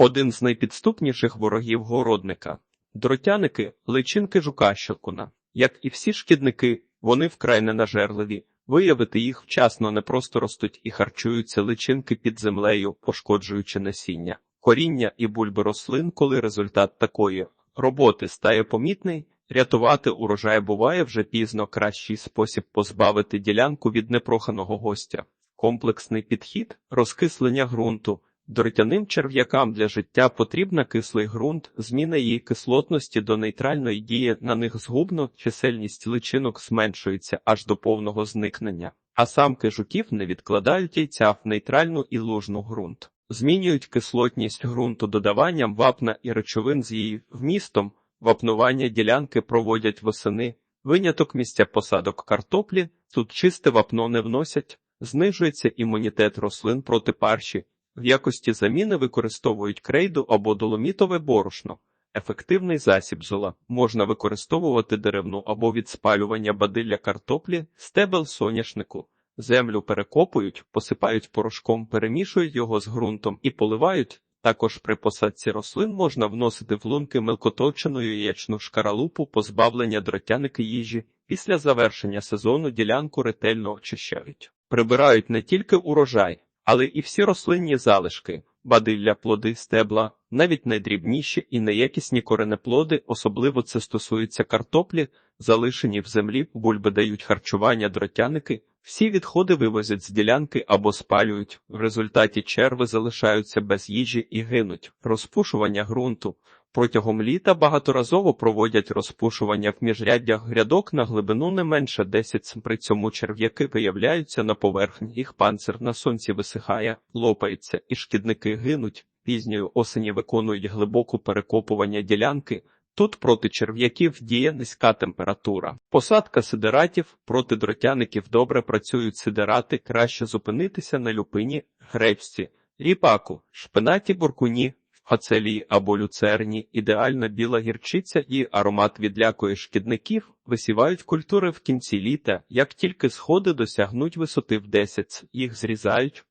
Один з найпідступніших ворогів городника. Дротяники – личинки жука-щелкуна. Як і всі шкідники, вони вкрай ненажерливі. Виявити їх вчасно не просто ростуть і харчуються личинки під землею, пошкоджуючи насіння, коріння і бульби рослин, коли результат такої роботи стає помітний, рятувати урожай буває вже пізно кращий спосіб позбавити ділянку від непроханого гостя. Комплексний підхід, розкислення ґрунту. Дротяним черв'якам для життя потрібна кислий ґрунт, зміна її кислотності до нейтральної дії на них згубно, чисельність личинок зменшується аж до повного зникнення, а самки жуків не відкладають яйця в нейтральну і лужну ґрунт. Змінюють кислотність ґрунту додаванням вапна і речовин з її вмістом, вапнування ділянки проводять восени, виняток місця посадок картоплі, тут чисте вапно не вносять, знижується імунітет рослин проти парші, в якості заміни використовують крейду або доломітове борошно. Ефективний засіб зола можна використовувати деревну або від спалювання бадилля картоплі, стебел соняшнику. Землю перекопують, посипають порошком, перемішують його з ґрунтом і поливають. Також при посадці рослин можна вносити в лунки мелкоточену яєчну шкаралупу, позбавлення дротяники їжі. Після завершення сезону ділянку ретельно очищають. Прибирають не тільки урожай, але і всі рослинні залишки, бадилля, плоди, стебла, навіть найдрібніші і неякісні коренеплоди, особливо це стосується картоплі, залишені в землі, бульби дають харчування дротяники, всі відходи вивозять з ділянки або спалюють, в результаті черви залишаються без їжі і гинуть, розпушування ґрунту. Протягом літа багаторазово проводять розпушування в міжряддях грядок на глибину не менше 10 см. При цьому черв'яки виявляються на поверхні, їх панцир на сонці висихає, лопається і шкідники гинуть. Пізньої осені виконують глибоку перекопування ділянки. Тут проти черв'яків діє низька температура. Посадка сидератів проти дротяників добре працюють сидерати, краще зупинитися на люпині, гречці, ріпаку, шпинаті буркуні, Гацелії або люцерні, ідеальна біла гірчиця і аромат відлякує шкідників, висівають культури в кінці літа, як тільки сходи досягнуть висоти в 10, їх зрізають,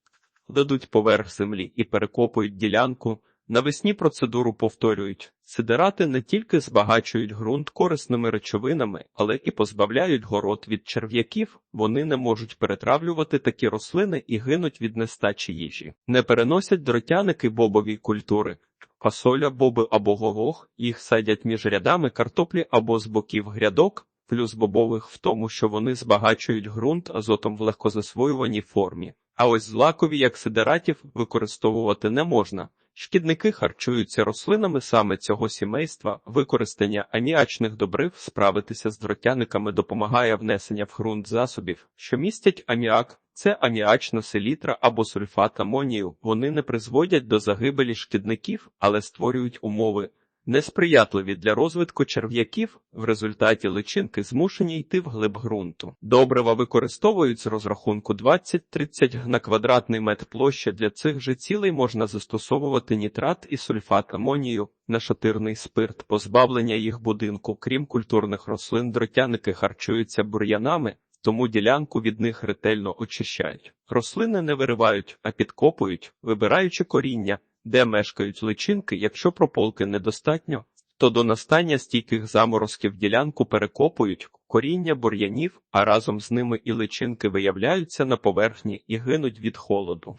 дадуть поверх землі і перекопують ділянку. Навесні процедуру повторюють. Сидерати не тільки збагачують ґрунт корисними речовинами, але і позбавляють город від черв'яків, вони не можуть перетравлювати такі рослини і гинуть від нестачі їжі. Не переносять дротяники бобові культури, фасоля, боби або горох, їх садять між рядами картоплі або з боків грядок, плюс бобових в тому, що вони збагачують ґрунт азотом в легкозасвоюваній формі. А ось злакові, як сидератів, використовувати не можна. Шкідники харчуються рослинами саме цього сімейства, використання аміачних добрив справитися з дротяниками допомагає внесення в ґрунт засобів, що містять аміак, це аміачна селітра або сульфат амонію. Вони не призводять до загибелі шкідників, але створюють умови. Несприятливі для розвитку черв'яків, в результаті личинки змушені йти вглиб ґрунту. Добрива використовують з розрахунку 20-30 на квадратний метр площа. Для цих же цілей можна застосовувати нітрат і сульфат амонію, нашатирний спирт, позбавлення їх будинку. Крім культурних рослин, дротяники харчуються бур'янами, тому ділянку від них ретельно очищають. Рослини не виривають, а підкопують, вибираючи коріння де мешкають личинки, якщо прополки недостатньо, то до настання стійких заморозків ділянку перекопують коріння бур'янів, а разом з ними і личинки виявляються на поверхні і гинуть від холоду.